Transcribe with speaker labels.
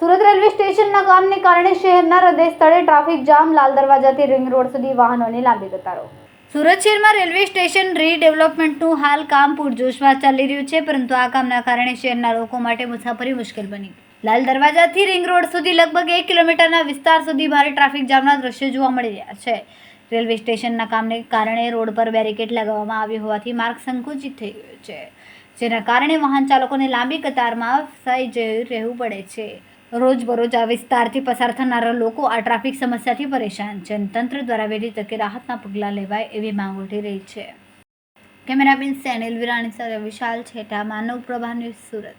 Speaker 1: Surat railway સ્ટેશનના કામને કારણે શહેરના હૃદય સ્થળે ટ્રાફિક જામ, લાલ દરવાજાથી રિંગ રોડ સુધી વાહનોની લાંબી કતારો. સુરત શહેરમાં રેલવે સ્ટેશન રીડેવલપમેન્ટનું હાલ કામ પૂરજોશમાં ચાલી રહ્યું છે, પરંતુ આ કામના કારણે શહેરના લોકો માટે મુસાફરી મુશ્કેલ બની. લાલ દરવાજાથી રિંગ રોડ સુધી લગભગ એક કિલોમીટરના વિસ્તાર સુધી ભારે ટ્રાફિક જામના દ્રશ્યો જોવા મળી રહ્યા છે. રેલવે સ્ટેશનના કામને કારણે રોડ પર બેરિકેડ લગાવવામાં આવ્યો હોવાથી માર્ગ સંકુચિત થઈ ગયો છે, જેના કારણે વાહન ચાલકોને લાંબી કતારમાં ફસાઈ જઈ રહેવું પડે છે. રોજબરોજ આ વિસ્તારથી પસાર થનારા લોકો આ ટ્રાફિક સમસ્યાથી પરેશાન છે તંત્ર દ્વારા વહેલી તકે રાહતના પગલાં લેવાય એવી માંગ ઉઠી રહી છે. કેમેરામેન સેનિલ વિરાણી સાથે વિશાલ છેટા, માનવ પ્રભા ન્યૂઝ સુરત.